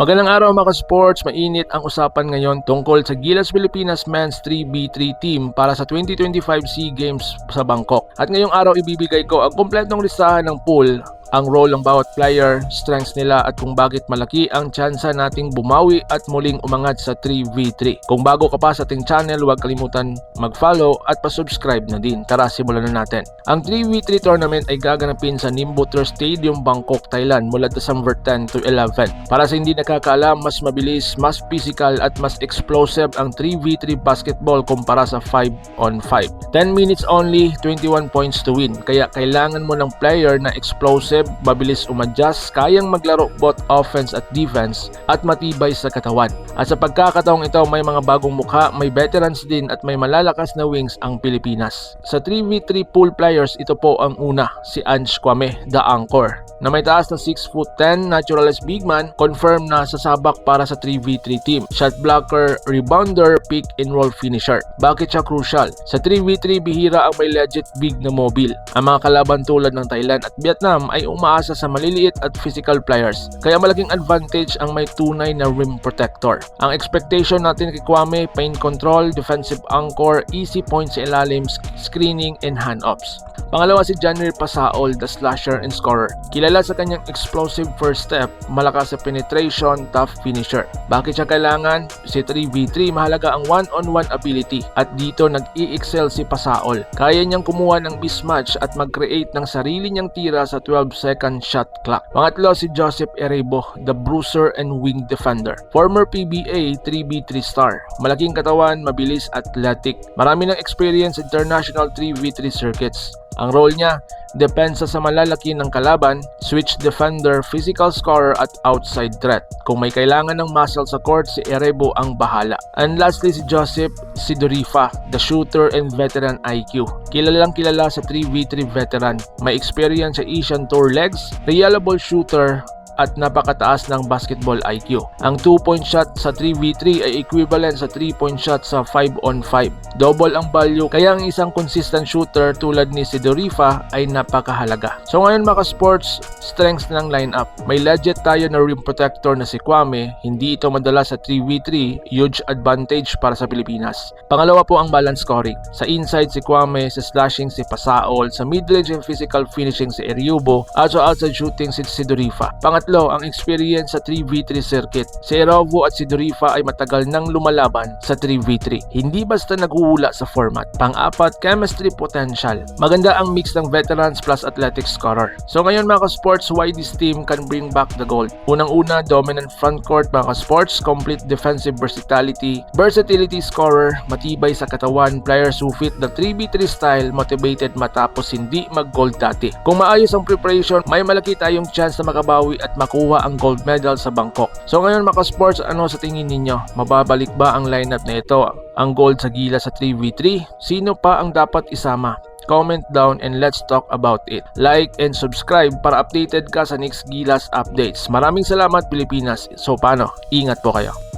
Magandang araw mga sports, mainit ang usapan ngayon tungkol sa Gilas Pilipinas Men's 3v3 team para sa 2025 SEA Games sa Bangkok. At ngayong araw ibibigay ko ang kompletong listahan ng pool ang role ng bawat player, strengths nila at kung bakit malaki ang tsansa nating bumawi at muling umangat sa 3v3. Kung bago ka pa sa ating channel, huwag kalimutan mag-follow at pa-subscribe na din. Tara, simulan na natin. Ang 3v3 tournament ay gaganapin sa Nimbuter Stadium, Bangkok, Thailand mula December 10 to 11. Para sa hindi nakakaalam, mas mabilis, mas physical at mas explosive ang 3v3 basketball kumpara sa 5 on 5. 10 minutes only, 21 points to win. Kaya kailangan mo ng player na explosive, mabilis umadjust, kayang maglaro both offense at defense at matibay sa katawan. At sa pagkakataong ito, may mga bagong mukha, may veterans din at may malalakas na wings ang Pilipinas. Sa 3v3 pool players, ito po ang una, si Ange Kwame, the anchor na may taas na 6 foot 10 naturalized big man confirm na sasabak para sa 3v3 team. Shot blocker rebounder pick and roll finisher. Bakit siya crucial? Sa 3v3 bihira ang may legit big na mobile. Ang mga kalaban tulad ng Thailand at Vietnam ay umaasa sa maliliit at physical players. Kaya malaking advantage ang may tunay na rim protector. Ang expectation natin kay Kwame paint control defensive anchor easy points sa ilalim screening and hand-offs Pangalawa si January Pasaol, the slasher and scorer. Kilala sa kanyang explosive first step, malakas sa penetration, tough finisher. Bakit siya kailangan? Si 3v3, mahalaga ang one-on-one ability at dito nag-i-excel si Pasaol. Kaya niyang kumuha ng mismatch at mag-create ng sarili niyang tira sa 12 second shot clock. Pangatlo si Joseph Erebo, the bruiser and wing defender. Former PBA 3v3 star. Malaking katawan, mabilis, athletic. Marami ng experience international 3v3 circuits. Ang role niya, depensa sa malalaki ng kalaban, switch defender, physical scorer at outside threat. Kung may kailangan ng muscle sa court, si Erebo ang bahala. And lastly si Joseph Sidorifa, the shooter and veteran IQ. Kilalang kilala sa 3v3 veteran. May experience sa Asian Tour legs, reliable shooter, at napakataas ng basketball IQ. Ang 2-point shot sa 3v3 ay equivalent sa 3-point shot sa 5 on 5. Double ang value kaya ang isang consistent shooter tulad ni Sidorifa ay napakahalaga. So ngayon mga sports, strengths ng lineup. May legit tayo na rim protector na si Kwame, hindi ito madala sa 3v3, huge advantage para sa Pilipinas. Pangalawa po ang balance scoring. Sa inside si Kwame, sa slashing si Pasaol, sa mid-range and physical finishing si Eryubo, at sa outside shooting si Sidorifa. Pangatlo, ang experience sa 3v3 circuit. Si Erovo at si Dorifa ay matagal nang lumalaban sa 3v3. Hindi basta naghuhula sa format. Pang-apat, chemistry potential. Maganda ang mix ng veterans plus athletic scorer. So ngayon mga ka-sports, why this team can bring back the gold? Unang-una, dominant front court mga ka-sports, complete defensive versatility, versatility scorer, matibay sa katawan, players who fit the 3v3 style, motivated matapos hindi mag-gold dati. Kung maayos ang preparation, may malaki tayong chance na makabawi at makuha ang gold medal sa Bangkok. So ngayon mga sports, ano sa tingin ninyo? Mababalik ba ang lineup na ito? Ang gold sa gila sa 3v3? Sino pa ang dapat isama? Comment down and let's talk about it. Like and subscribe para updated ka sa next Gilas updates. Maraming salamat Pilipinas. So paano? Ingat po kayo.